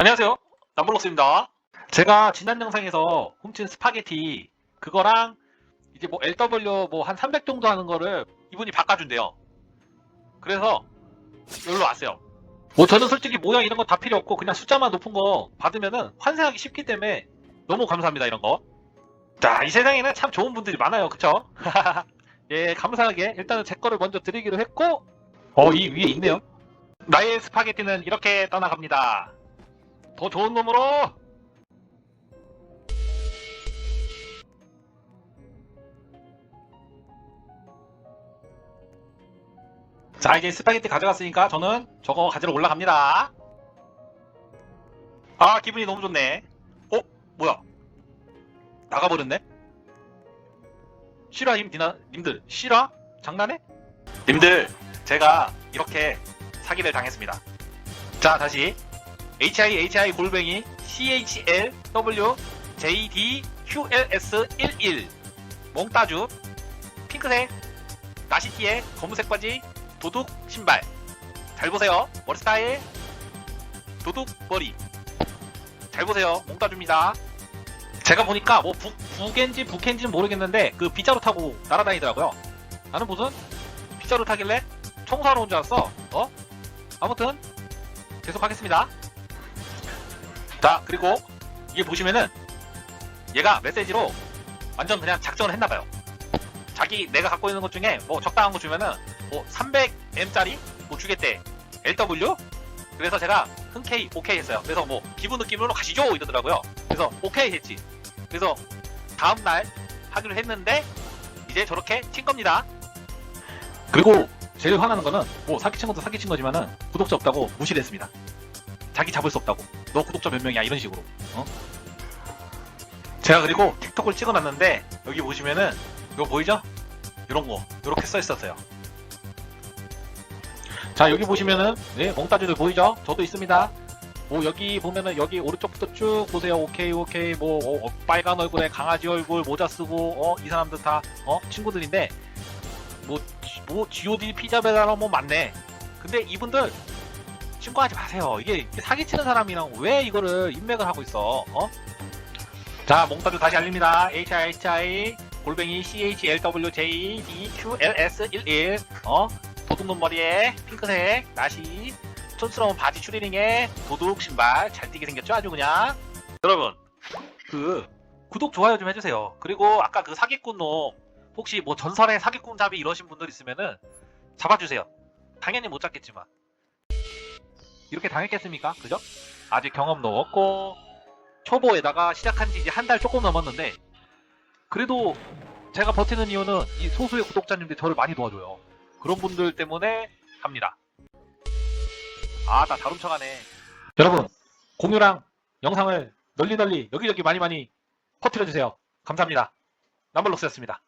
안녕하세요. 남블록스입니다. 제가 지난 영상에서 훔친 스파게티 그거랑 이제 뭐 LW 뭐 한 300 정도 하는 거를 이분이 바꿔준대요. 그래서 여기로 왔어요. 뭐 저는 솔직히 모양 이런 거 다 필요 없고 그냥 숫자만 높은 거 받으면은 환생하기 쉽기 때문에 너무 감사합니다 이런 거. 자, 이 세상에는 참 좋은 분들이 많아요. 그쵸? 예, 감사하게 일단은 제 거를 먼저 드리기로 했고 어, 이 위에 있네요. 나의 스파게티는 이렇게 떠나갑니다. 더 좋은 놈으로! 자 이제 스파게티 가져갔으니까 저는 저거 가지러 올라갑니다. 아 기분이 너무 좋네. 어? 뭐야? 나가버렸네? 실화 임 니나 님들 실화? 장난해? 님들 제가 이렇게 사기를 당했습니다. 자 다시 HIHI 골뱅이 CHLW JDQLS11 몽따주 핑크색 나시티에 검은색 바지 도둑 신발. 잘 보세요. 머리 스타일 도둑 머리. 잘 보세요. 몽따주입니다. 제가 보니까 뭐 북, 북인지 북인지는 모르겠는데 그 빗자루 타고 날아다니더라고요. 나는 무슨 빗자루 타길래 청소하러 온 줄 알았어. 어? 아무튼 계속 하겠습니다 자 그리고 이게 보시면은 얘가 메시지로 완전 그냥 작전을 했나봐요. 자기 내가 갖고 있는 것 중에 뭐 적당한 거 주면은 뭐 300M짜리 뭐 주겠대. LW 그래서 제가 흔쾌히 오케이 했어요. 그래서 뭐 기분 느낌으로 가시죠! 이러더라고요. 그래서 오케이 했지. 그래서 다음 날 하기로 했는데 이제 저렇게 친 겁니다. 그리고 제일 화나는 거는 뭐 사기친 것도 사기친 거지만은 구독자 없다고 무시를 했습니다 자기 잡을 수 없다고. 너 구독자 몇 명이야? 이런 식으로. 어? 제가 그리고 틱톡을 찍어놨는데 여기 보시면은 이거 보이죠? 이런 거. 이렇게 써 있었어요. 자 여기 보시면은 네 몽따주들 보이죠? 저도 있습니다. 뭐 여기 보면은 여기 오른쪽부터 쭉 보세요. 오케이 오케이. 뭐 어, 어, 빨간 얼굴에 강아지 얼굴 모자 쓰고 어 이 사람들 다 어 친구들인데 뭐, 지- 뭐 G.O.D 피자 배달하러 뭐 맞네. 근데 이분들 신고하지 마세요. 이게 사기치는 사람이랑 왜 이거를 인맥을 하고 있어? 어? 자 몽따주 다시 알립니다. HIHI 골뱅이 CHLWJ2QLS11 어? 도둑놈 머리에 핑크색 나시 촌스러운 바지 추리닝에 도둑 신발 잘 뛰게 생겼죠? 아주 그냥. 여러분 그 구독 좋아요 좀 해주세요. 그리고 아까 그 사기꾼 놈 혹시 뭐 전설의 사기꾼 잡이 이러신 분들 있으면은 잡아주세요. 당연히 못 잡겠지만 이렇게 당했겠습니까 그죠? 아직 경험도 없고 초보에다가 시작한 지 이제 한 달 조금 넘었는데 그래도 제가 버티는 이유는 이 소수의 구독자님들이 저를 많이 도와줘요 그런 분들 때문에 합니다 아, 나잘 훔쳐가네. 여러분, 공유랑 영상을 널리 널리 여기저기 많이 많이 퍼뜨려주세요. 감사합니다. 남블록스였습니다.